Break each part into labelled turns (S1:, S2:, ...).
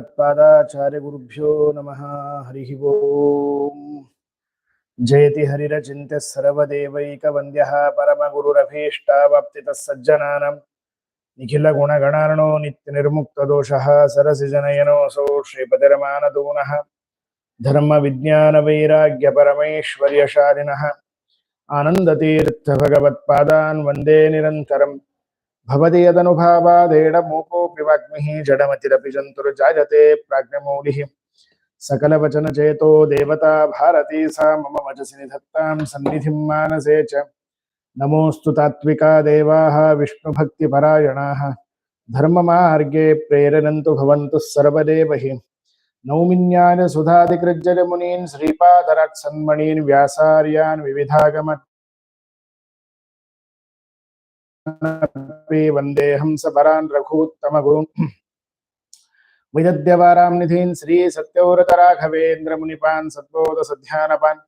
S1: त्पादाचार्यगुरुभ्यो नमः हरिः ओम् जयति हरिरचिन्त्यः सर्वदेवैकवन्द्यः परमगुरुरभीष्टावाप्तितः सज्जनानाम् निखिलगुणगणार्णो नित्यनिर्मुक्तदोषः सरसिजनयनोऽसौ श्रीपतिरमानदूनः धर्मविज्ञानवैराग्यपरमैश्वर्यशालिनः आनन्दतीर्थभगवत्पादान् वन्दे निरन्तरम् भवति यदनुभावादेडमूकोऽपि वाग्मिः जडमतिरपि जन्तुर्जायते प्राज्ञमौलिः। सकलवचनचेतो देवता भारती सा, मम वचसि निधत्तां सन्निधिं मानसे च। नमोऽस्तु तात्विका देवाः, विष्णुभक्तिपरायणाः। धर्ममार्गे प्रेरयन्तु भवन्तु सर्वदेव। हि नौमिन्यायसुधादिकृज्जलमुनीन् श्रीपादराट्सन्मणीन् व्यासार्यान् अपि वन्देऽहं सबरान् रघूत्तमगुरुन् विदद्यवारां निधीन् श्रीसत्यव्रतराघवेन्द्रमुनिपान् सद्बोधसध्यानपान्।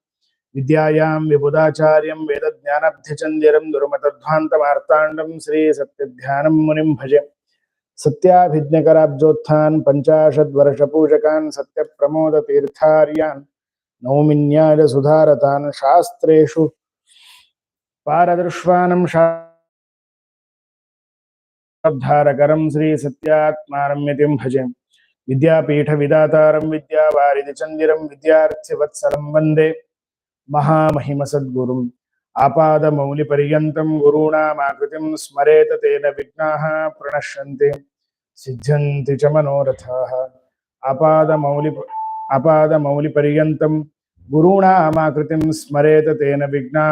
S1: विद्यायां विबुधाचार्यं वेदज्ञानब्धिचन्द्यरं दुर्मतध्वान्तमार्ताण्डं श्रीसत्यध्यानं मुनिं भजे। सत्याभिज्ञकराब्जोत्थान् पञ्चाशद्वर्षपूजकान् सत्यप्रमोदतीर्थार्यान् नौमिन्यायसुधारतान् शास्त्रेषु। पारदृश्वानं शा తబ్ధారకరం శ్రీ సత్యాత్మానమ్యతిం భజే. విద్యాపీఠ విదాతారం విద్యావారిధి చందిరం విద్యార్థివత్సరం వందే. మహామహిమ సద్గురుం. ఆపాదమౌలిపర్యంతం గురూణామాకృతిం స్మరేత తేన విఘ్నా ప్రణశ్యంతి. సిద్ధ్యంతి చ మనోరథా. అపాదమౌలి అపాదమౌలిపర్యంతం గురూణామాకృతిం స్మరేత తేన విఘ్నా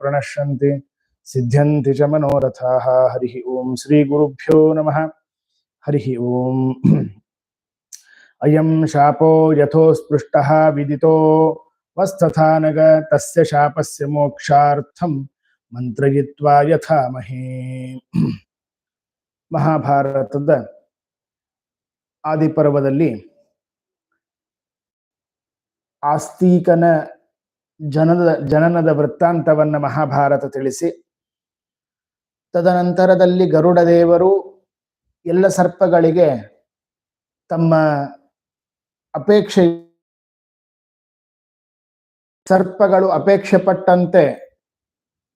S1: ప్రణశ్యంతి. सिद्ध्यन्ति च मनोरथाः हरिः ॐ श्रीगुरुभ्यो नमः हरिः ॐ अयं शापो यथोस्पृष्टः विदितो वस्तथा नग तस्य शापस्य मोक्षार्थं ಮಂತ್ರಯಿತ್ವಾ ಯಥಾಮಹೇ ಮಹಾಭಾರತದ ಆದಿಪರ್ವದಲ್ಲಿ ಆಸ್ತಿಕನ ಜನದ ಜನನದ ವೃತ್ತಾಂತವನ್ನ ಮಹಾಭಾರತ ತಿಳಿಸಿ ತದನಂತರದಲ್ಲಿ ಗರುಡ ದೇವರು ಎಲ್ಲ ಸರ್ಪಗಳಿಗೆ ತಮ್ಮ ಅಪೇಕ್ಷೆ ಸರ್ಪಗಳು ಅಪೇಕ್ಷೆ ಪಟ್ಟಂತೆ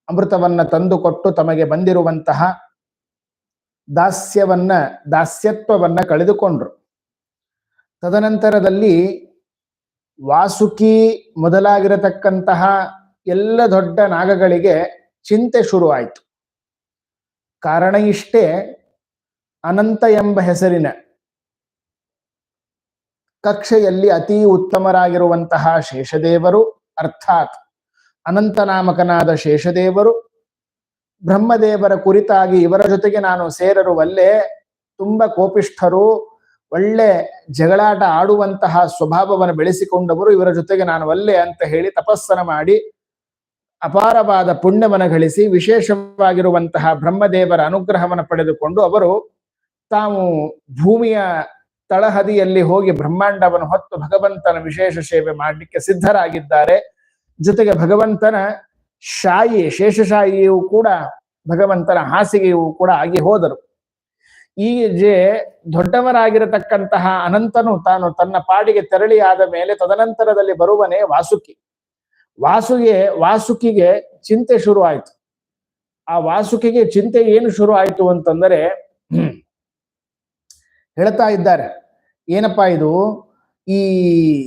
S1: ಅಮೃತವನ್ನ ತಂದುಕೊಟ್ಟು ತಮಗೆ ಬಂದಿರುವಂತಹ ದಾಸ್ಯವನ್ನ, ದಾಸ್ಯತ್ವವನ್ನ ಕಳೆದುಕೊಂಡ್ರು. ತದನಂತರದಲ್ಲಿ ವಾಸುಕಿ ಮೊದಲಾಗಿರತಕ್ಕಂತಹ ಎಲ್ಲ ದೊಡ್ಡ ನಾಗಗಳಿಗೆ ಚಿಂತೆ ಶುರುವಾಯಿತು. ಕಾರಣ ಇಷ್ಟೇ ಅನಂತ ಎಂಬ ಹೆಸರಿನ ಕಕ್ಷೆಯಲ್ಲಿ ಅತಿ ಉತ್ತಮರಾಗಿರುವಂತಹ ಶೇಷದೇವರು, ಅರ್ಥಾತ್ ಅನಂತನಾಮಕನಾದ ಶೇಷದೇವರು, ಬ್ರಹ್ಮದೇವರ ಕುರಿತಾಗಿ ಇವರ ಜೊತೆಗೆ ನಾನು ಸೇರರುವಲ್ಲೇ ತುಂಬ ಕೋಪಿಷ್ಠರು, ಒಳ್ಳೆ ಜಗಳಾಟ ಆಡುವಂತಹ ಸ್ವಭಾವವನ್ನು ಬೆಳೆಸಿಕೊಂಡವರು ಇವರ ಜೊತೆಗೆ ನಾನು ಅಲ್ಲೇ ಅಂತ ಹೇಳಿ ತಪಸ್ಸನ ಮಾಡಿ ಅಪಾರವಾದ ಪುಣ್ಯವನ್ನು ಗಳಿಸಿ ವಿಶೇಷವಾಗಿರುವಂತಹ ಬ್ರಹ್ಮದೇವರ ಅನುಗ್ರಹವನ್ನು ಪಡೆದುಕೊಂಡು ಅವರು ತಾವು ಭೂಮಿಯ ತಳಹದಿಯಲ್ಲಿ ಹೋಗಿ ಬ್ರಹ್ಮಾಂಡವನ್ನು ಹೊತ್ತು ಭಗವಂತನ ವಿಶೇಷ ಸೇವೆ ಮಾಡಲಿಕ್ಕೆ ಸಿದ್ಧರಾಗಿದ್ದಾರೆ. ಜೊತೆಗೆ ಭಗವಂತನ ಶಾಯಿ, ಶೇಷಶಾಯಿಯೂ ಕೂಡ ಭಗವಂತನ ಹಾಸಿಗೆಯೂ ಕೂಡ ಆಗಿ ಹೋದರು. ಈ ಜೆ ದೊಡ್ಡವರಾಗಿರತಕ್ಕಂತಹ ಅನಂತನು ತಾನು ತನ್ನ ಪಾಡಿಗೆ ತೆರಳಿ ಆದ ಮೇಲೆ ತದನಂತರದಲ್ಲಿ ಬರುವನೇ ವಾಸುಕಿ. ವಾಸುಗೆ, ವಾಸುಕಿಗೆ ಚಿಂತೆ ಶುರು ಆಯ್ತು ಆ ವಾಸುಕಿಗೆ ಚಿಂತೆ ಏನು ಶುರು ಆಯ್ತು ಅಂತಂದರೆ, ಹೇಳ್ತಾ ಇದ್ದಾರೆ. ಏನಪ್ಪಾ ಇದು? ಈ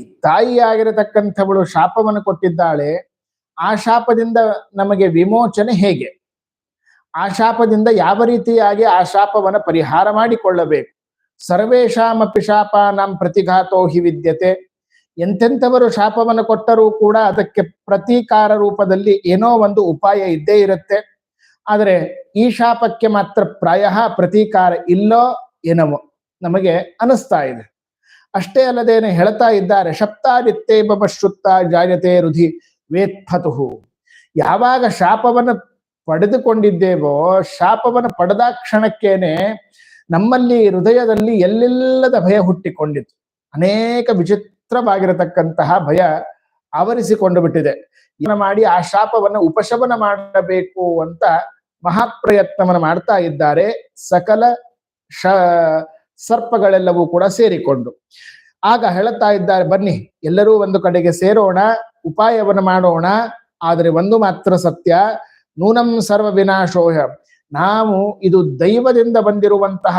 S1: ತಾಯಿಯಾಗಿರತಕ್ಕಂಥವಳು ಶಾಪವನ್ನು ಕೊಟ್ಟಿದ್ದಾಳೆ. ಆ ಶಾಪದಿಂದ ನಮಗೆ ವಿಮೋಚನೆ ಹೇಗೆ? ಆ ಶಾಪದಿಂದ ಯಾವ ರೀತಿಯಾಗಿ ಆ ಶಾಪವನ್ನು ಪರಿಹಾರ ಮಾಡಿಕೊಳ್ಳಬೇಕು? ಸರ್ವೇಶಾಮಪಿ ಶಾಪ ನಮ್ ಪ್ರತಿಘಾತೋ ಹಿ ವಿದ್ಯತೆ. ಎಂತೆಂಥವರು ಶಾಪವನ್ನು ಕೊಟ್ಟರೂ ಕೂಡ ಅದಕ್ಕೆ ಪ್ರತೀಕಾರ ರೂಪದಲ್ಲಿ ಏನೋ ಒಂದು ಉಪಾಯ ಇದ್ದೇ ಇರುತ್ತೆ. ಆದರೆ ಈ ಶಾಪಕ್ಕೆ ಮಾತ್ರ ಪ್ರಾಯ ಪ್ರತೀಕಾರ ಇಲ್ಲೋ ಏನವೋ ನಮಗೆ ಅನಿಸ್ತಾ ಇದೆ. ಅಷ್ಟೇ ಅಲ್ಲದೇನೆ ಹೇಳ್ತಾ ಇದ್ದಾರೆ, ಶಪ್ತಾದಿತ್ತೇ ಬಶ್ರುತ್ತ ಜಾಯತೆ ರುಧಿ ವೇತ್ಫತುಹು ಯಾವಾಗ ಶಾಪವನ್ನು ಪಡೆದುಕೊಂಡಿದ್ದೇವೋ, ಶಾಪವನ್ನು ಪಡೆದ ಕ್ಷಣಕ್ಕೇನೆ ನಮ್ಮಲ್ಲಿ ಹೃದಯದಲ್ಲಿ ಎಲ್ಲೆಲ್ಲದ ಭಯ ಹುಟ್ಟಿಕೊಂಡಿತು ಅನೇಕ ವಿಚಿತ್ರವಾಗಿರತಕ್ಕಂತಹ ಭಯ ಆವರಿಸಿಕೊಂಡು ಬಿಟ್ಟಿದೆ. ಮಾಡಿ ಆ ಶಾಪವನ್ನು ಉಪಶಮನ ಮಾಡಬೇಕು ಅಂತ ಮಹಾಪ್ರಯತ್ನವನ್ನು ಮಾಡ್ತಾ ಇದ್ದಾರೆ. ಸಕಲ ಶ, ಸರ್ಪಗಳೆಲ್ಲವೂ ಕೂಡ ಸೇರಿಕೊಂಡು. ಆಗ ಹೇಳುತ್ತಾ ಇದ್ದಾರೆ, ಬನ್ನಿ, ಎಲ್ಲರೂ ಒಂದು ಕಡೆಗೆ ಸೇರೋಣ, ಉಪಾಯವನ್ನು ಮಾಡೋಣ, ಆದರೆ ಒಂದು ಮಾತ್ರ ಸತ್ಯ, ನೂನಂ ಸರ್ವ ವಿನಾಶೋಹ. ನಾವು ಇದು ದೈವದಿಂದ ಬಂದಿರುವಂತಹ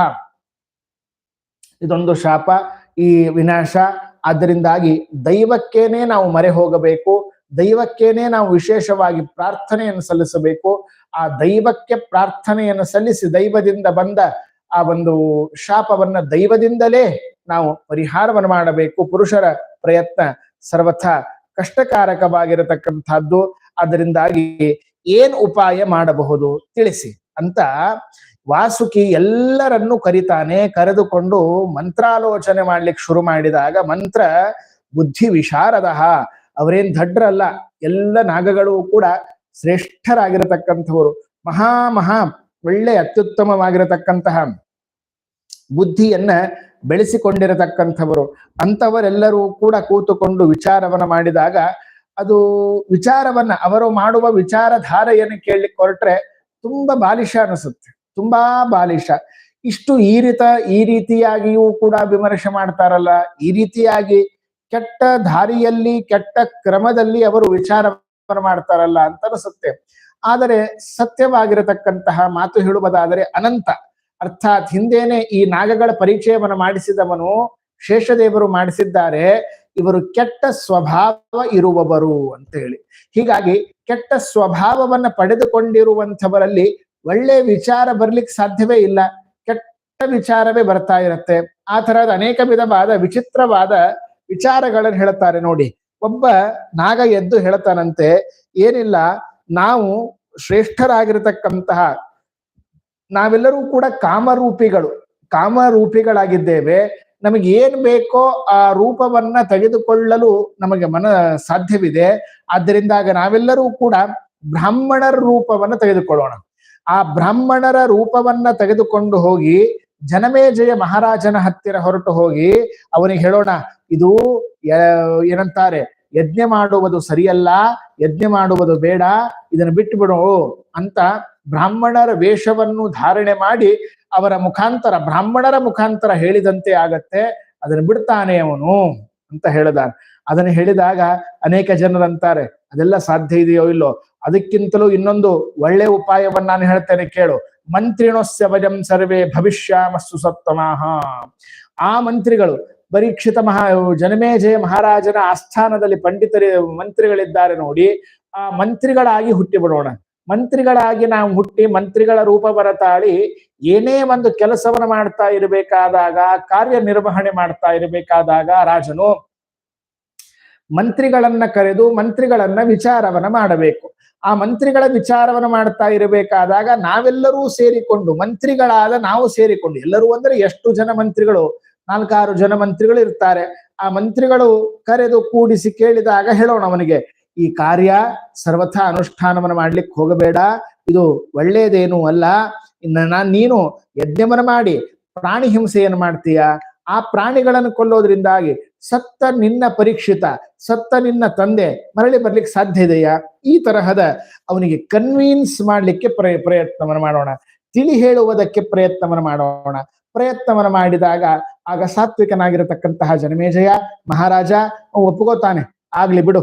S1: ಇದೊಂದು ಶಾಪ, ಈ ವಿನಾಶ ಆದ್ದರಿಂದಾಗಿ ದೈವಕ್ಕೇನೆ ನಾವು ಮರೆ ಹೋಗಬೇಕು, ದೈವಕ್ಕೇನೆ ನಾವು ವಿಶೇಷವಾಗಿ ಪ್ರಾರ್ಥನೆಯನ್ನು ಸಲ್ಲಿಸಬೇಕು. ಆ ದೈವಕ್ಕೆ ಪ್ರಾರ್ಥನೆಯನ್ನು ಸಲ್ಲಿಸಿ ದೈವದಿಂದ ಬಂದ ಆ ಒಂದು ಶಾಪವನ್ನ ದೈವದಿಂದಲೇ ನಾವು ಪರಿಹಾರವನ್ನು ಮಾಡಬೇಕು. ಪುರುಷರ ಪ್ರಯತ್ನ ಸರ್ವಥ ಕಷ್ಟಕಾರಕವಾಗಿರತಕ್ಕಂಥದ್ದು. ಅದರಿಂದಾಗಿ ಏನ್ ಉಪಾಯ ಮಾಡಬಹುದು ತಿಳಿಸಿ ಅಂತ ವಾಸುಕಿ ಎಲ್ಲರನ್ನೂ ಕರಿತಾನೆ, ಕರೆದುಕೊಂಡು ಮಂತ್ರಾಲೋಚನೆ ಮಾಡ್ಲಿಕ್ಕೆ ಶುರು ಮಾಡಿದಾಗ ಮಂತ್ರ ಬುದ್ಧಿ ವಿಶಾರದ ಅವರೇನ್ ದಡ್ರಲ್ಲ ಎಲ್ಲ ನಾಗಗಳು ಕೂಡ ಶ್ರೇಷ್ಠರಾಗಿರತಕ್ಕಂಥವರು. ಮಹಾ ಮಹಾ, ಒಳ್ಳೆ ಅತ್ಯುತ್ತಮವಾಗಿರತಕ್ಕಂತಹ ಬುದ್ಧಿಯನ್ನ ಬೆಳೆಸಿಕೊಂಡಿರತಕ್ಕಂಥವರು. ಅಂಥವರೆಲ್ಲರೂ ಕೂಡ ಕೂತುಕೊಂಡು ವಿಚಾರವನ್ನ ಮಾಡಿದಾಗ ಅದು ವಿಚಾರವನ್ನ, ಅವರು ಮಾಡುವ ವಿಚಾರಧಾರೆಯನ್ನು ಕೇಳಲಿಕ್ಕೆ ಹೊರಟ್ರೆ ತುಂಬಾ ಬಾಲಿಶ ಅನಿಸುತ್ತೆ. ತುಂಬಾ ಬಾಲಿಶ. ಇಷ್ಟು ಈ ರೀತ, ಈ ರೀತಿಯಾಗಿಯೂ ಕೂಡ ವಿಮರ್ಶೆ ಮಾಡ್ತಾರಲ್ಲ, ಈ ರೀತಿಯಾಗಿ ಕೆಟ್ಟ ದಾರಿಯಲ್ಲಿ, ಕೆಟ್ಟ ಕ್ರಮದಲ್ಲಿ ಅವರು ವಿಚಾರ ಮಾಡ್ತಾರಲ್ಲ ಅಂತ ಅನಿಸುತ್ತೆ ಆದರೆ ಸತ್ಯವಾಗಿರತಕ್ಕಂತಹ ಮಾತು ಹೇಳುವುದಾದರೆ ಅನಂತ. ಅರ್ಥಾತ್ ಹಿಂದೇನೆ ಈ ನಾಗಗಳ ಪರಿಚಯವನ್ನು ಮಾಡಿಸಿದವನು, ಶೇಷದೇವರು ಮಾಡಿಸಿದ್ದಾರೆ, ಇವರು ಕೆಟ್ಟ ಸ್ವಭಾವ ಇರುವವರು ಅಂತ ಹೇಳಿ ಹೀಗಾಗಿ ಕೆಟ್ಟ ಸ್ವಭಾವವನ್ನು ಪಡೆದುಕೊಂಡಿರುವಂಥವರಲ್ಲಿ ಒಳ್ಳೆ ವಿಚಾರ ಬರ್ಲಿಕ್ಕೆ ಸಾಧ್ಯವೇ ಇಲ್ಲ. ಕೆಟ್ಟ ವಿಚಾರವೇ ಬರ್ತಾ ಇರತ್ತೆ. ಆ ತರಹದ ಅನೇಕ ವಿಧವಾದ ವಿಚಿತ್ರವಾದ ವಿಚಾರಗಳನ್ನು ಹೇಳ್ತಾರೆ ನೋಡಿ. ಒಬ್ಬ ನಾಗ ಎದ್ದು ಹೇಳ್ತಾನಂತೆ ಏನಿಲ್ಲ, ನಾವು ಶ್ರೇಷ್ಠರಾಗಿರತಕ್ಕಂತಹ ನಾವೆಲ್ಲರೂ ಕೂಡ ಕಾಮರೂಪಿಗಳು. ಕಾಮರೂಪಿಗಳಾಗಿದ್ದೇವೆ. ನಮಗೆ ಏನ್ ಬೇಕೋ ಆ ರೂಪವನ್ನ ತೆಗೆದುಕೊಳ್ಳಲು ನಮಗೆ ಮನ ಸಾಧ್ಯವಿದೆ. ಆದ್ದರಿಂದಾಗ ನಾವೆಲ್ಲರೂ ಕೂಡ ಬ್ರಾಹ್ಮಣರ ರೂಪವನ್ನ ತೆಗೆದುಕೊಳ್ಳೋಣ. ಆ ಬ್ರಾಹ್ಮಣರ ರೂಪವನ್ನ ತೆಗೆದುಕೊಂಡು ಹೋಗಿ ಜನಮೇಜಯ ಮಹಾರಾಜನ ಹತ್ತಿರ ಹೊರಟು ಹೋಗಿ ಅವನಿಗೆ ಹೇಳೋಣ, ಇದು ಏನಂತಾರೆ, ಯಜ್ಞ ಮಾಡುವುದು ಸರಿಯಲ್ಲ, ಯಜ್ಞ ಮಾಡುವುದು ಬೇಡ, ಇದನ್ನು ಬಿಟ್ಟು ಬಿಡು ಅಂತ ಬ್ರಾಹ್ಮಣರ ವೇಷವನ್ನು ಧಾರಣೆ ಮಾಡಿ ಅವರ ಮುಖಾಂತರ, ಬ್ರಾಹ್ಮಣರ ಮುಖಾಂತರ ಹೇಳಿದಂತೆ ಆಗತ್ತೆ, ಅದನ್ನು ಬಿಡ್ತಾನೆ ಅವನು ಅಂತ ಹೇಳಿದ ಅದನ್ನು ಹೇಳಿದಾಗ ಅನೇಕ ಜನರಂತಾರೆ ಅದೆಲ್ಲ ಸಾಧ್ಯ ಇದೆಯೋ ಇಲ್ಲೋ? ಅದಕ್ಕಿಂತಲೂ ಇನ್ನೊಂದು ಒಳ್ಳೆ ಉಪಾಯವನ್ನ ನಾನು ಹೇಳ್ತೇನೆ ಕೇಳು. ಮಂತ್ರಿಣೋಸ್ಯ ವಜಂ ಸರ್ವೇ ಭವಿಷ್ಯಾಮಸ್ಸು ಸತ್ತಮಾಹ ಆ ಮಂತ್ರಿಗಳು, ಪರೀಕ್ಷಿತ ಮಹಾ, ಜನಮೇಜಯ ಮಹಾರಾಜನ ಆಸ್ಥಾನದಲ್ಲಿ ಪಂಡಿತರಿ, ಮಂತ್ರಿಗಳಿದ್ದಾರೆ ನೋಡಿ, ಆ ಮಂತ್ರಿಗಳಾಗಿ ಹುಟ್ಟಿ ಬಿಡೋಣ. ಮಂತ್ರಿಗಳಾಗಿ ನಾವು ಹುಟ್ಟಿ ಮಂತ್ರಿಗಳ ರೂಪ ಬರತಾಳಿ, ಏನೇ ಒಂದು ಕೆಲಸವನ್ನು ಮಾಡ್ತಾ ಇರಬೇಕಾದಾಗ ಕಾರ್ಯ ನಿರ್ವಹಣೆ ಮಾಡ್ತಾ ಇರಬೇಕಾದಾಗ ರಾಜನು ಮಂತ್ರಿಗಳನ್ನ ಕರೆದು ಮಂತ್ರಿಗಳನ್ನ ವಿಚಾರವನ್ನ ಮಾಡಬೇಕು. ಆ ಮಂತ್ರಿಗಳ ವಿಚಾರವನ್ನ ಮಾಡ್ತಾ ಇರಬೇಕಾದಾಗ ನಾವೆಲ್ಲರೂ ಸೇರಿಕೊಂಡು, ಮಂತ್ರಿಗಳಾದ ನಾವು ಸೇರಿಕೊಂಡು, ಎಲ್ಲರೂ ಅಂದ್ರೆ ಎಷ್ಟು ಜನ ಮಂತ್ರಿಗಳು? ನಾಲ್ಕಾರು ಜನ ಮಂತ್ರಿಗಳು ಇರ್ತಾರೆ. ಆ ಮಂತ್ರಿಗಳು ಕರೆದು ಕೂಡಿಸಿ ಕೇಳಿದಾಗ ಹೇಳೋಣ ಅವನಿಗೆ, ಈ ಕಾರ್ಯ ಸರ್ವಥಾ ಅನುಷ್ಠಾನವನ್ನು ಮಾಡ್ಲಿಕ್ಕೆ ಹೋಗಬೇಡ. ಇದು ಒಳ್ಳೇದೇನು ಅಲ್ಲ. ಇನ್ನು ನಾನ್ ನೀನು ಯಜ್ಞವನ್ನು ಮಾಡಿ ಪ್ರಾಣಿ ಹಿಂಸೆಯನ್ನು ಮಾಡ್ತೀಯ? ಆ ಪ್ರಾಣಿಗಳನ್ನು ಕೊಲ್ಲೋದ್ರಿಂದಾಗಿ ಸತ್ತ ನಿನ್ನ ಪರೀಕ್ಷಿತ, ಸತ್ತ ನಿನ್ನ ತಂದೆ ಮರಳಿ ಬರ್ಲಿಕ್ಕೆ ಸಾಧ್ಯ ಇದೆಯಾ? ಈ ತರಹದ ಅವನಿಗೆ ಕನ್ವೀನ್ಸ್ ಮಾಡಲಿಕ್ಕೆ ಪ್ರಯ, ಪ್ರಯತ್ನವನ್ನು ಮಾಡೋಣ. ತಿಳಿ ಹೇಳುವುದಕ್ಕೆ ಪ್ರಯತ್ನವನ್ನು ಮಾಡೋಣ. ಪ್ರಯತ್ನವನ್ನು ಮಾಡಿದಾಗ ಆಗ ಸಾತ್ವಿಕನಾಗಿರತಕ್ಕಂತಹ ಜನಮೇಜಯ ಮಹಾರಾಜ ಒಪ್ಪುಗೋತಾನೆ ಆಗ್ಲಿ ಬಿಡು.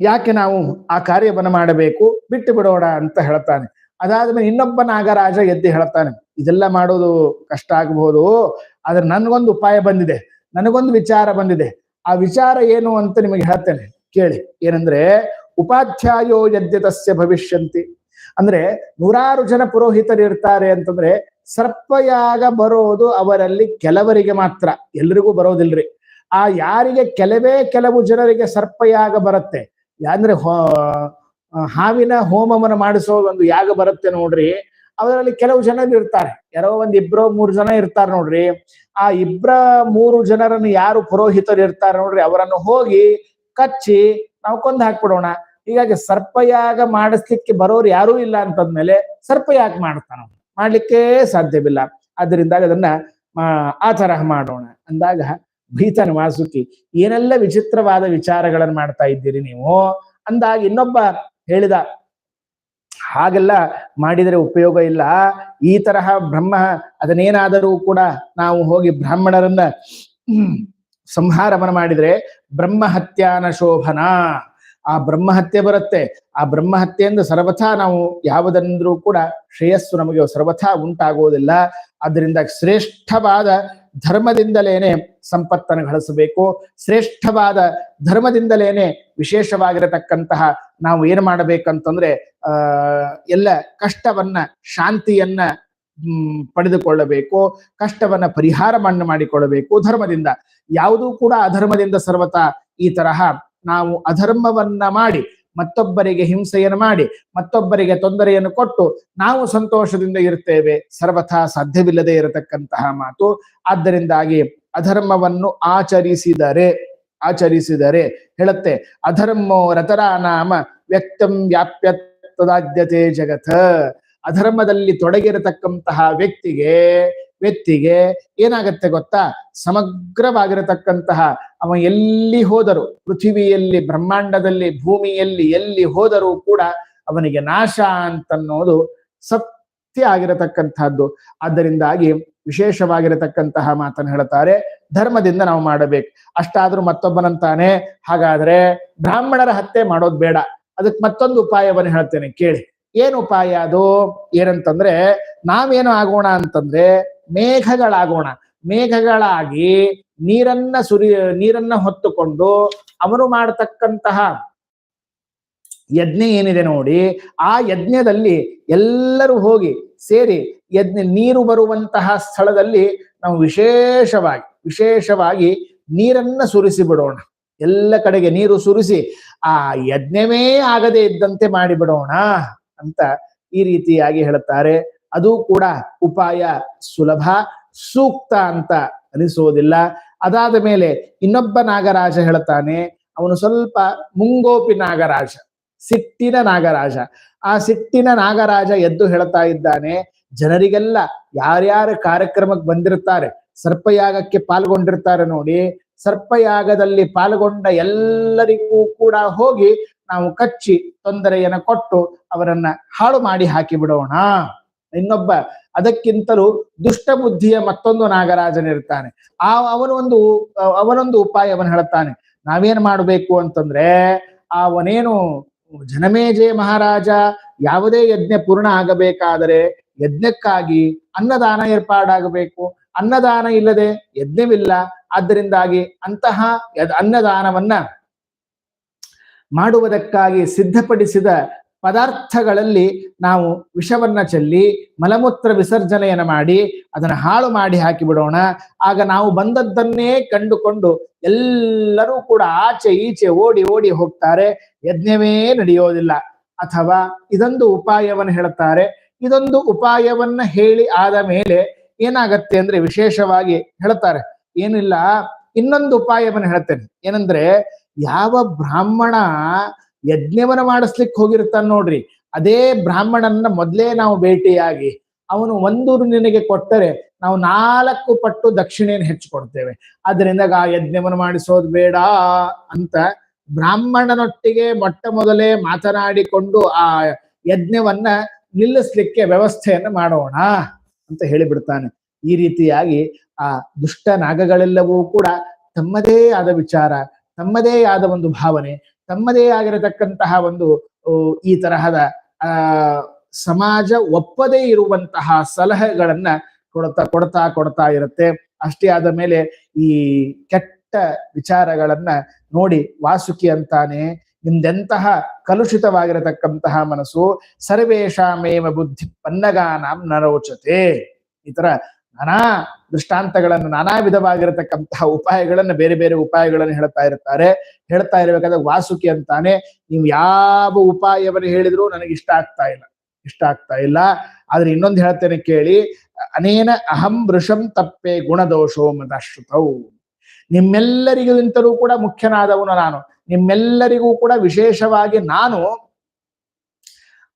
S1: ಯಾಕೆ ನಾವು ಆ ಕಾರ್ಯವನ್ನು ಮಾಡಬೇಕು? ಬಿಟ್ಟು ಬಿಡೋಣ ಅಂತ ಹೇಳ್ತಾನೆ. ಅದಾದ್ಮೇಲೆ ಇನ್ನೊಬ್ಬ ನಾಗರಾಜ ಎದ್ದು ಹೇಳ್ತಾನೆ, ಇದೆಲ್ಲ ಮಾಡೋದು ಕಷ್ಟ ಆಗಬಹುದು ಆದ್ರೆ ನನ್ಗೊಂದು ಉಪಾಯ ಬಂದಿದೆ, ನನಗೊಂದು ವಿಚಾರ ಬಂದಿದೆ. ಆ ವಿಚಾರ ಏನು ಅಂತ ನಿಮಗೆ ಹೇಳ್ತೇನೆ, ಕೇಳಿ. ಏನಂದ್ರೆ, ಉಪಾಧ್ಯಾಯೋ ಯದ್ಯತಸ್ಯ ಭವಿಷ್ಯಂತಿ. ಅಂದ್ರೆ ನೂರಾರು ಜನ ಪುರೋಹಿತರು ಇರ್ತಾರೆ ಅಂತಂದ್ರೆ ಸರ್ಪಯಾಗ ಬರೋದು ಅವರಲ್ಲಿ ಕೆಲವರಿಗೆ ಮಾತ್ರ, ಎಲ್ರಿಗೂ ಬರೋದಿಲ್ರಿ. ಆ ಯಾರಿಗೆ ಕೆಲವೇ ಕೆಲವು ಜನರಿಗೆ ಸರ್ಪಯಾಗ ಬರುತ್ತೆ. ಅಂದ್ರೆ ಹಾವಿನ ಹೋಮವನ್ನು ಮಾಡಿಸೋ ಒಂದು ಯಾಗ ಬರುತ್ತೆ ನೋಡ್ರಿ. ಅದರಲ್ಲಿ ಕೆಲವು ಜನರು ಇರ್ತಾರೆ. ಯಾರೋ ಒಂದ್ ಇಬ್ರೋ ಮೂರು ಜನ ಇರ್ತಾರೆ ನೋಡ್ರಿ. ಆ ಇಬ್ರ ಮೂರು ಜನರನ್ನು ಯಾರು ಪುರೋಹಿತರು ಇರ್ತಾರೆ ನೋಡ್ರಿ, ಅವರನ್ನು ಹೋಗಿ ಕಚ್ಚಿ ನಾವು ಕೊಂದು ಹಾಕ್ಬಿಡೋಣ. ಹೀಗಾಗಿ ಸರ್ಪಯಾಗ ಮಾಡಿಸ್ಲಿಕ್ಕೆ ಬರೋರು ಯಾರೂ ಇಲ್ಲ ಅಂತಂದ್ಮೇಲೆ ಸರ್ಪಯಾಗ ಮಾಡ್ತಾನ ಮಾಡ್ಲಿಕ್ಕೆ ಸಾಧ್ಯವಿಲ್ಲ. ಆದ್ದರಿಂದ ಅದನ್ನ ಆ ತರಹ ಮಾಡೋಣ. ಅಂದಾಗ ಭೀತನ ವಾಸುಕಿ, ಏನೆಲ್ಲ ವಿಚಿತ್ರವಾದ ವಿಚಾರಗಳನ್ನು ಮಾಡ್ತಾ ಇದ್ದೀರಿ ನೀವು? ಅಂದಾಗ ಇನ್ನೊಬ್ಬ ಹೇಳಿದ ಹಾಗೆಲ್ಲ ಮಾಡಿದರೆ ಉಪಯೋಗ ಇಲ್ಲ. ಈ ತರಹ ಬ್ರಹ್ಮ ಅದನ್ನೇನಾದರೂ ಕೂಡ ನಾವು ಹೋಗಿ ಬ್ರಾಹ್ಮಣರನ್ನ ಸಂಹಾರವನ್ನು ಮಾಡಿದರೆ ಬ್ರಹ್ಮಹತ್ಯಾನ ಶೋಭನ. ಆ ಬ್ರಹ್ಮಹತ್ಯೆ ಬರುತ್ತೆ. ಆ ಬ್ರಹ್ಮಹತ್ಯೆಯಿಂದ ಸರ್ವಥಾ ನಾವು ಯಾವುದಂದ್ರೂ ಕೂಡ ಶ್ರೇಯಸ್ಸು ನಮಗೆ ಸರ್ವಥಾ ಉಂಟಾಗುವುದಿಲ್ಲ ಅದರಿಂದ ಶ್ರೇಷ್ಠವಾದ ಧರ್ಮದಿಂದಲೇನೆ ಸಂಪತ್ತನ್ನು ಗಳಿಸಬೇಕು. ಶ್ರೇಷ್ಠವಾದ ಧರ್ಮದಿಂದಲೇನೆ ವಿಶೇಷವಾಗಿರತಕ್ಕಂತಹ ನಾವು ಏನು ಮಾಡಬೇಕಂತಂದ್ರೆ, ಆ, ಎಲ್ಲ ಕಷ್ಟವನ್ನ, ಶಾಂತಿಯನ್ನ ಪಡೆದುಕೊಳ್ಳಬೇಕು. ಕಷ್ಟವನ್ನ ಪರಿಹಾರ ಮಣ್ಣು ಮಾಡಿಕೊಳ್ಳಬೇಕು. ಧರ್ಮದಿಂದ. ಯಾವುದೂ ಕೂಡ ಅಧರ್ಮದಿಂದ ಸರ್ವತಾ ಈ ತರಹ ನಾವು ಅಧರ್ಮವನ್ನ ಮಾಡಿ ಮತ್ತೊಬ್ಬರಿಗೆ ಹಿಂಸೆಯನ್ನು ಮಾಡಿ, ಮತ್ತೊಬ್ಬರಿಗೆ ತೊಂದರೆಯನ್ನು ಕೊಟ್ಟು ನಾವು ಸಂತೋಷದಿಂದ ಇರ್ತೇವೆ. ಸರ್ವಥಾ ಸಾಧ್ಯವಿಲ್ಲದೆ ಇರತಕ್ಕಂತಹ ಮಾತು. ಆದ್ದರಿಂದಾಗಿ ಅಧರ್ಮವನ್ನು ಆಚರಿಸಿದರೆ ಆಚರಿಸಿದರೆ ಹೇಳುತ್ತೆ, ಅಧರ್ಮೋ ರತರ ನಾಮ ವ್ಯಕ್ತಂ ವ್ಯಾಪ್ಯ ತದಾದ್ಯತೆ ಜಗತ್. ಅಧರ್ಮದಲ್ಲಿ ತೊಡಗಿರತಕ್ಕಂತಹ ವ್ಯಕ್ತಿಗೆ ವ್ಯಕ್ತಿಗೆ ಏನಾಗತ್ತೆ ಗೊತ್ತಾ? ಸಮಗ್ರವಾಗಿರತಕ್ಕಂತಹ ಅವ ಎಲ್ಲಿ ಹೋದರೂ, ಪೃಥಿವಿಯಲ್ಲಿ, ಬ್ರಹ್ಮಾಂಡದಲ್ಲಿ, ಭೂಮಿಯಲ್ಲಿ ಎಲ್ಲಿ ಹೋದರೂ ಕೂಡ ಅವನಿಗೆ ನಾಶ ಅಂತನ್ನೋದು ಸತ್ಯ ಆಗಿರತಕ್ಕಂತಹದ್ದು ಆದ್ದರಿಂದಾಗಿ ವಿಶೇಷವಾಗಿರತಕ್ಕಂತಹ ಮಾತನ್ನು ಹೇಳ್ತಾರೆ, ಧರ್ಮದಿಂದ ನಾವು ಮಾಡಬೇಕು. ಅಷ್ಟಾದ್ರೂ ಮತ್ತೊಬ್ಬನಂತಾನೆ, ಹಾಗಾದ್ರೆ ಬ್ರಾಹ್ಮಣರ ಹತ್ಯೆ ಮಾಡೋದು ಬೇಡ. ಅದಕ್ಕೆ ಮತ್ತೊಂದು ಉಪಾಯವನ್ನು ಹೇಳ್ತೇನೆ, ಕೇಳಿ. ಏನು ಉಪಾಯ ಅದು? ಏನಂತಂದ್ರೆ, ನಾವೇನು ಆಗೋಣ ಅಂತಂದ್ರೆ ಮೇಘಗಳಾಗೋಣ. ಮೇಘಗಳಾಗಿ ನೀರನ್ನ ಸುರಿ, ನೀರನ್ನ ಹೊತ್ತುಕೊಂಡು ಅವನು ಮಾಡತಕ್ಕಂತಹ ಯಜ್ಞ ಏನಿದೆ ನೋಡಿ, ಆ ಯಜ್ಞದಲ್ಲಿ ಎಲ್ಲರೂ ಹೋಗಿ ಸೇರಿ ಯಜ್ಞ, ನೀರು ಬರುವಂತಹ ಸ್ಥಳದಲ್ಲಿ ನಾವು ವಿಶೇಷವಾಗಿ ವಿಶೇಷವಾಗಿ ನೀರನ್ನ ಸುರಿಸಿ ಬಿಡೋಣ ಎಲ್ಲ ಕಡೆಗೆ ನೀರು ಸುರಿಸಿ ಆ ಯಜ್ಞವೇ ಆಗದೆ ಇದ್ದಂತೆ ಮಾಡಿಬಿಡೋಣ ಅಂತ ಈ ರೀತಿಯಾಗಿ ಹೇಳುತ್ತಾರೆ. ಅದು ಕೂಡ ಉಪಾಯ ಸುಲಭ, ಸೂಕ್ತ ಅಂತ ಅನಿಸೋದಿಲ್ಲ ಅದಾದ ಮೇಲೆ ಇನ್ನೊಬ್ಬ ನಾಗರಾಜ ಹೇಳ್ತಾನೆ, ಅವನು ಸ್ವಲ್ಪ ಮುಂಗೋಪಿ ನಾಗರಾಜ, ಸಿಟ್ಟಿನ ನಾಗರಾಜ. ಆ ಸಿಟ್ಟಿನ ನಾಗರಾಜ ಎದ್ದು ಹೇಳ್ತಾ ಇದ್ದಾನೆ, ಜನರಿಗೆಲ್ಲ ಯಾರ್ಯಾರ ಕಾರ್ಯಕ್ರಮಕ್ಕೆ ಬಂದಿರ್ತಾರೆ ಸರ್ಪಯಾಗಕ್ಕೆ ಪಾಲ್ಗೊಂಡಿರ್ತಾರೆ ನೋಡಿ, ಸರ್ಪಯಾಗದಲ್ಲಿ ಪಾಲ್ಗೊಂಡ ಎಲ್ಲರಿಗೂ ಕೂಡ ಹೋಗಿ ನಾವು ಕಚ್ಚಿ ತೊಂದರೆಯನ್ನು ಕೊಟ್ಟು ಅವರನ್ನ ಹಾಳು ಮಾಡಿ ಹಾಕಿ ಬಿಡೋಣ. ಇನ್ನೊಬ್ಬ ಅದಕ್ಕಿಂತಲೂ ದುಷ್ಟ ಬುದ್ಧಿಯ ಮತ್ತೊಂದು ನಾಗರಾಜನಿರ್ತಾನೆ ಆ ಅವನೊಂದು ಅವನೊಂದು ಉಪಾಯವನ್ನು ಹೇಳ್ತಾನೆ ನಾವೇನ್ ಮಾಡಬೇಕು ಅಂತಂದ್ರೆ, ಅವನೇನು ಜನಮೇಜೆ ಮಹಾರಾಜ, ಯಾವುದೇ ಯಜ್ಞ ಪೂರ್ಣ ಆಗಬೇಕಾದರೆ ಯಜ್ಞಕ್ಕಾಗಿ ಅನ್ನದಾನ ಏರ್ಪಾಡಾಗಬೇಕು. ಅನ್ನದಾನ ಇಲ್ಲದೆ ಯಜ್ಞವಿಲ್ಲ. ಆದ್ದರಿಂದಾಗಿ ಅಂತಹ ಅನ್ನದಾನವನ್ನ ಮಾಡುವುದಕ್ಕಾಗಿ ಸಿದ್ಧಪಡಿಸಿದ ಪದಾರ್ಥಗಳಲ್ಲಿ ನಾವು ವಿಷವನ್ನ ಚೆಲ್ಲಿ, ಮಲಮೂತ್ರ ವಿಸರ್ಜನೆಯನ್ನು ಮಾಡಿ, ಅದನ್ನ ಹಾಳು ಮಾಡಿ ಹಾಕಿ ಬಿಡೋಣ ಆಗ ನಾವು ಬಂದದ್ದನ್ನೇ ಕಂಡುಕೊಂಡು ಎಲ್ಲರೂ ಕೂಡ ಆಚೆ ಈಚೆ ಓಡಿ ಓಡಿ ಹೋಗ್ತಾರೆ. ಯಜ್ಞವೇ ನಡೆಯೋದಿಲ್ಲ. ಅಥವಾ ಇದೊಂದು ಉಪಾಯವನ್ನು ಹೇಳುತ್ತಾರೆ. ಇದೊಂದು ಉಪಾಯವನ್ನ ಹೇಳಿ ಆದ ಮೇಲೆ ಏನಾಗತ್ತೆ ಅಂದ್ರೆ ವಿಶೇಷವಾಗಿ ಹೇಳ್ತಾರೆ ಏನಿಲ್ಲ, ಇನ್ನೊಂದು ಉಪಾಯವನ್ನು ಹೇಳ್ತೇನೆ ಏನಂದ್ರೆ ಯಾವ ಬ್ರಾಹ್ಮಣ ಯಜ್ಞವನ್ನ ಮಾಡಿಸ್ಲಿಕ್ಕೆ ಹೋಗಿರ್ತಾನೆ ನೋಡ್ರಿ. ಅದೇ ಬ್ರಾಹ್ಮಣನ ಮೊದಲೇ ನಾವು ಭೇಟಿಯಾಗಿ ಅವನು ಒಂದೂರು ನಿನಗೆ ಕೊಟ್ಟರೆ ನಾವು ನಾಲ್ಕು ಪಟ್ಟು ದಕ್ಷಿಣೆಯನ್ನು ಹೆಚ್ಚು ಕೊಡ್ತೇವೆ ಅದರಿಂದ ಆ ಯಜ್ಞವನ್ನು ಮಾಡಿಸೋದು ಬೇಡ ಅಂತ ಬ್ರಾಹ್ಮಣನೊಟ್ಟಿಗೆ ಮೊಟ್ಟ ಮೊದಲೇ ಮಾತನಾಡಿಕೊಂಡು ಆ ಯಜ್ಞವನ್ನ ನಿಲ್ಲಿಸ್ಲಿಕ್ಕೆ ವ್ಯವಸ್ಥೆಯನ್ನು ಮಾಡೋಣ ಅಂತ ಹೇಳಿಬಿಡ್ತಾನೆ. ಈ ರೀತಿಯಾಗಿ ಆ ದುಷ್ಟ ನಾಗಗಳೆಲ್ಲವೂ ಕೂಡ ತಮ್ಮದೇ ಆದ ವಿಚಾರ, ತಮ್ಮದೇ ಆದ ಒಂದು ಭಾವನೆ ತಮ್ಮದೇ ಆಗಿರತಕ್ಕಂತಹ ಒಂದು ಈ ತರಹದ, ಆ, ಸಮಾಜ ಒಪ್ಪದೇ ಇರುವಂತಹ ಸಲಹೆಗಳನ್ನ ಕೊಡ್ತಾ ಕೊಡ್ತಾ ಕೊಡ್ತಾ ಇರುತ್ತೆ. ಅಷ್ಟೇ ಆದ ಮೇಲೆ ಈ ಕೆಟ್ಟ ವಿಚಾರಗಳನ್ನ ನೋಡಿ ವಾಸುಕಿ ಅಂತಾನೆ ನಿಮ್ದೆಂತಹ ಕಲುಷಿತವಾಗಿರತಕ್ಕಂತಹ ಮನಸ್ಸು ಸರ್ವೇಶಾಮೇವ ಬುದ್ಧಿ ಪನ್ನಗಾನಾಂ ನರೋಚತೆ. ಈ ತರ ನಾನಾ ದೃಷ್ಟಾಂತಗಳನ್ನು ನಾನಾ ವಿಧವಾಗಿರತಕ್ಕಂತಹ ಉಪಾಯಗಳನ್ನು, ಬೇರೆ ಬೇರೆ ಉಪಾಯಗಳನ್ನು ಹೇಳ್ತಾ ಇರ್ತಾರೆ. ಹೇಳ್ತಾ ಇರಬೇಕಾದ್ರೆ ವಾಸುಕಿ ಅಂತಾನೆ, ನೀವು ಯಾವ ಉಪಾಯವನ್ನು ಹೇಳಿದ್ರು ನನಗೆ ಇಷ್ಟ ಆಗ್ತಾ ಇಲ್ಲ, ಇಷ್ಟ ಆಗ್ತಾ ಇಲ್ಲ. ಆದ್ರೆ ಇನ್ನೊಂದು ಹೇಳ್ತೇನೆ ಕೇಳಿ, ಅನೇನ ಅಹಂ ವೃಷಂ ತಪ್ಪೆ ಗುಣದೋಷೋ ಮತಾಶ್ರುತವು ನಿಮ್ಮೆಲ್ಲರಿಗಿಂತಲೂ ಕೂಡ ಮುಖ್ಯನಾದವನು ನಾನು. ನಿಮ್ಮೆಲ್ಲರಿಗೂ ಕೂಡ ವಿಶೇಷವಾಗಿ ನಾನು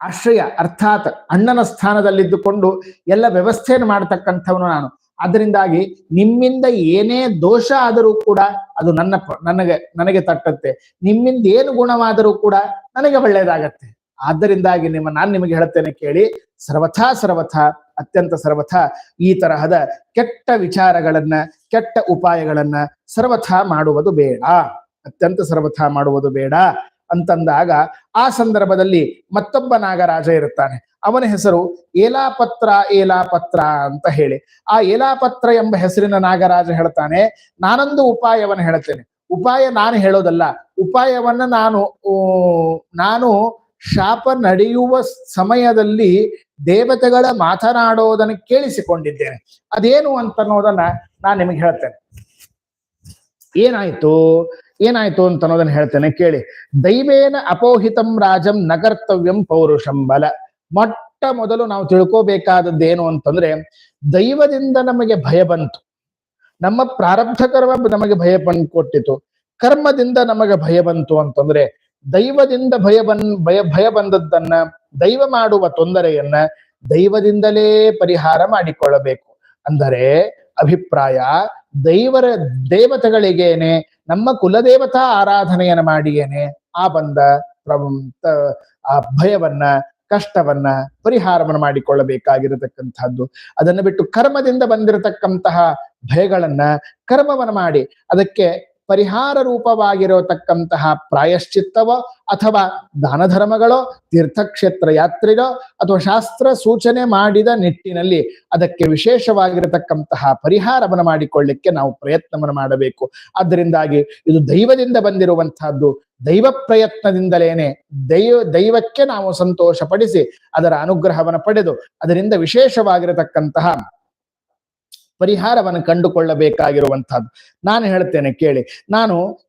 S1: ಆಶ್ರಯ ಅರ್ಥಾತ್ ಅಣ್ಣನ ಸ್ಥಾನದಲ್ಲಿದ್ದುಕೊಂಡು ಎಲ್ಲ ವ್ಯವಸ್ಥೆಯನ್ನು ಮಾಡತಕ್ಕಂಥವನು ನಾನು. ಅದರಿಂದಾಗಿ ನಿಮ್ಮಿಂದ ಏನೇ ದೋಷ ಆದರೂ ಕೂಡ ಅದು ನನ್ನ ನನಗೆ ನನಗೆ ತಟ್ಟತ್ತೆ ನಿಮ್ಮಿಂದ ಏನು ಗುಣವಾದರೂ ಕೂಡ ನನಗೆ ಒಳ್ಳೇದಾಗತ್ತೆ ಆದ್ದರಿಂದಾಗಿ ನಿಮ್ಮ, ನಾನು ನಿಮಗೆ ಹೇಳುತ್ತೇನೆ ಕೇಳಿ, ಸರ್ವಥಾ, ಸರ್ವಥ, ಅತ್ಯಂತ ಸರ್ವಥ ಈ ತರಹದ ಕೆಟ್ಟ ವಿಚಾರಗಳನ್ನ, ಕೆಟ್ಟ ಉಪಾಯಗಳನ್ನ ಸರ್ವಥ ಮಾಡುವುದು ಬೇಡ. ಅತ್ಯಂತ ಸರ್ವಥ ಮಾಡುವುದು ಬೇಡ. ಅಂತಂದಾಗ ಆ ಸಂದರ್ಭದಲ್ಲಿ ಮತ್ತೊಬ್ಬ ನಾಗರಾಜ ಇರುತ್ತಾನೆ. ಅವನ ಹೆಸರು ಏಲಾಪತ್ರ ಏಲಾಪತ್ರ ಅಂತ ಹೇಳಿ. ಆ ಏಲಾಪತ್ರ ಎಂಬ ಹೆಸರಿನ ನಾಗರಾಜ ಹೇಳ್ತಾನೆ, ನಾನೊಂದು ಉಪಾಯವನ್ನು ಹೇಳ್ತೇನೆ. ಉಪಾಯ ನಾನು ಹೇಳೋದಲ್ಲ, ಉಪಾಯವನ್ನ ನಾನು ನಾನು ಶಾಪ ನಡೆಯುವ ಸಮಯದಲ್ಲಿ ದೇವತೆಗಳ ಮಾತನಾಡೋದನ್ನು ಕೇಳಿಸಿಕೊಂಡಿದ್ದೇನೆ. ಅದೇನು ಅಂತ ಅನ್ನೋದನ್ನ ನಾನು ನಿಮಗೆ ಹೇಳ್ತೇನೆ. ಏನಾಯ್ತು? ಏನಾಯ್ತು ಅಂತ ಅನ್ನೋದನ್ನ ಹೇಳ್ತೇನೆ, ಕೇಳಿ. ದೈವೇನ ಅಪೋಹಿತಂ ರಾಜಂ ನಗರ್ತವ್ಯಂ ಪೌರುಷಂ ಬಲ. ಮೊಟ್ಟ ಮೊದಲು ನಾವು ಏನು ಅಂತಂದ್ರೆ, ದೈವದಿಂದ ನಮಗೆ ಭಯ ಬಂತು. ನಮ್ಮ ಪ್ರಾರಬ್ಧ ಕರ್ಮ ನಮಗೆ ಭಯ ಬಂದ್ ಕೊಟ್ಟಿತು. ಕರ್ಮದಿಂದ ನಮಗೆ ಭಯ ಬಂತು ಅಂತಂದ್ರೆ, ದೈವದಿಂದ ಭಯ ಬನ್ ಭಯ ಭಯ ಬಂದದ್ದನ್ನ ದೈವ ಮಾಡುವ ತೊಂದರೆಯನ್ನ ದೈವದಿಂದಲೇ ಪರಿಹಾರ ಮಾಡಿಕೊಳ್ಳಬೇಕು. ಅಂದರೆ ಅಭಿಪ್ರಾಯ, ದೈವರ ದೇವತೆಗಳಿಗೇನೆ ನಮ್ಮ ಕುಲದೇವತಾ ಆರಾಧನೆಯನ್ನ ಮಾಡಿಯೇನೆ, ಆ ಬಂದ ಆ ಭಯವನ್ನ, ಕಷ್ಟವನ್ನ, ಪರಿಹಾರವನ್ನು ಮಾಡಿಕೊಳ್ಳಬೇಕಾಗಿರತಕ್ಕಂಥದ್ದು. ಅದನ್ನು ಬಿಟ್ಟು ಕರ್ಮದಿಂದ ಬಂದಿರತಕ್ಕಂತಹ ಭಯಗಳನ್ನ ಕರ್ಮವನ್ನು ಮಾಡಿ, ಅದಕ್ಕೆ ಪರಿಹಾರ ರೂಪವಾಗಿರತಕ್ಕಂತಹ ಪ್ರಾಯಶ್ಚಿತ್ತವೋ ಅಥವಾ ದಾನ ಧರ್ಮಗಳೋ ತೀರ್ಥಕ್ಷೇತ್ರ ಯಾತ್ರೆಗೋ ಅಥವಾ ಶಾಸ್ತ್ರ ಸೂಚನೆ ಮಾಡಿದ ನಿಟ್ಟಿನಲ್ಲಿ ಅದಕ್ಕೆ ವಿಶೇಷವಾಗಿರತಕ್ಕಂತಹ ಪರಿಹಾರವನ್ನು ಮಾಡಿಕೊಳ್ಳಿಕ್ಕೆ ನಾವು ಪ್ರಯತ್ನವನ್ನು ಮಾಡಬೇಕು. ಆದ್ದರಿಂದಾಗಿ ಇದು ದೈವದಿಂದ ಬಂದಿರುವಂತಹದ್ದು ದೈವ ಪ್ರಯತ್ನದಿಂದಲೇನೆ ದೈವ, ದೈವಕ್ಕೆ ನಾವು ಸಂತೋಷ ಪಡಿಸಿ ಅದರ ಅನುಗ್ರಹವನ್ನು ಪಡೆದು ಅದರಿಂದ ವಿಶೇಷವಾಗಿರತಕ್ಕಂತಹ ಪರಿಹಾರವನ್ನು ಕಂಡುಕೊಳ್ಳಬೇಕಾಗಿರುವಂತಹದ್ದು ನಾನು ಹೇಳ್ತೇನೆ ಕೇಳಿ. ನಾನು